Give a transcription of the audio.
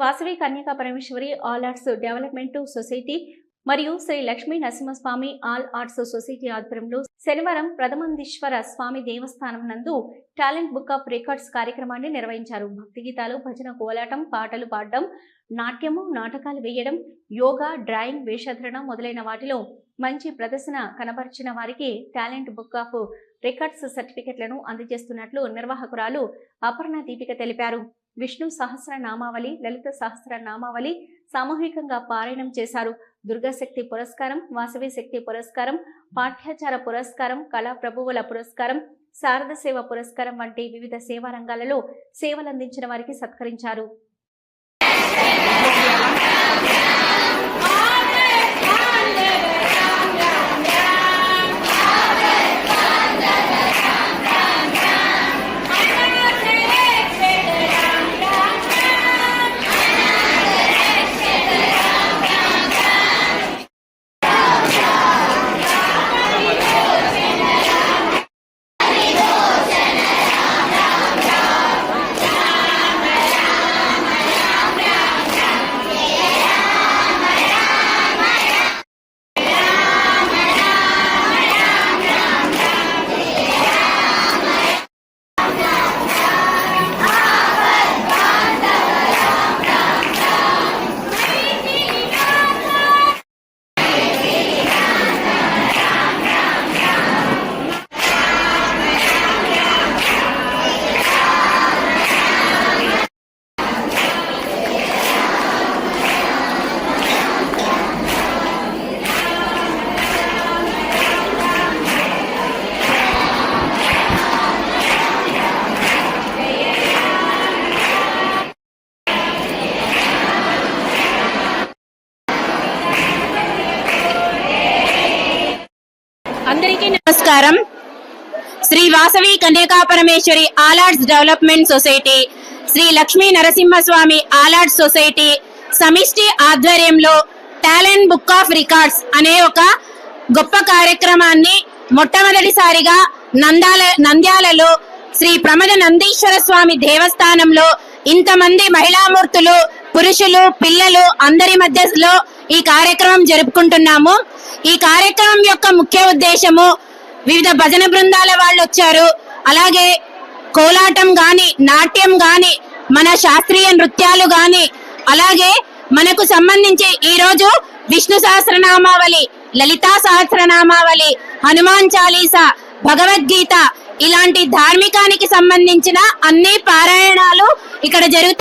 Vasavi Kanyaka Parameswari all arts development society మరియు Sri Lakshmi Narasimhaswamy all arts society ఆధ్వర్యంలో శనివారం ప్రథమందీశ్వర స్వామి దేవస్థానం నందు talent book of records కార్యక్రమాన్ని నిర్వహించారు. భక్తి గీతాలు భజన కోలాటం పాటలు పాడడం నాట్యము నాటకాలు వేయడం యోగా డ్రాయింగ్ వేషధరణ మొదలైన వాటిలో మంచి ప్రదర్శన కనబరిచిన వారికి టాలెంట్ బుక్ ఆఫ్ రికార్డ్స్ సర్టిఫికెట్లను అందజేస్తున్నట్లు నిర్వాహకురాలు అపర్ణ దీపిక తెలిపారు. విష్ణు సహస్ర నామావళి లలిత సహస్ర నామావళి సామూహికంగా పారాయణం చేశారు. దుర్గాశక్తి పురస్కారం వాసవి శక్తి పురస్కారం పాఠ్యాచార పురస్కారం కళా ప్రభువుల పురస్కారం శారద సేవ పురస్కారం వంటి వివిధ సేవా రంగాలలో సేవలందించిన వారికి సత్కరించారు. అందరికీ నమస్కారం. Sri Vasavi Kanyaka Parameswari all arts development society Sri Lakshmi Narasimhaswamy all arts society సమిష్టి ఆధ్వర్యంలో టాలెంట్ బుక్ ఆఫ్ రికార్డ్స్ అనే ఒక గొప్ప కార్యక్రమాన్ని మొట్టమొదటిసారిగా నందాల నంద్యాలలో శ్రీ ప్రమద నందీశ్వర స్వామి దేవస్థానంలో ఇంతమంది మహిళామూర్తులు పురుషులు పిల్లలు అందరి మధ్యలో ఈ కార్యక్రమం జరుపుకుంటున్నాము. ఈ కార్యక్రమం యొక్క ముఖ్య ఉద్దేశము వివిధ భజన బృందాల వాళ్ళు వచ్చారు. అలాగే కోలాటం గాని నాట్యం గాని మన శాస్త్రీయ నృత్యాలు గాని అలాగే మనకు సంబంధించి ఈ రోజు విష్ణు సహస్రనామావళి లలితా సహస్రనామావళి హనుమాన్ చాలీసా భగవద్గీత ఇలాంటి ధార్మికానికి సంబంధించిన అన్ని పారాయణాలు ఇక్కడ జరుగుతాయి.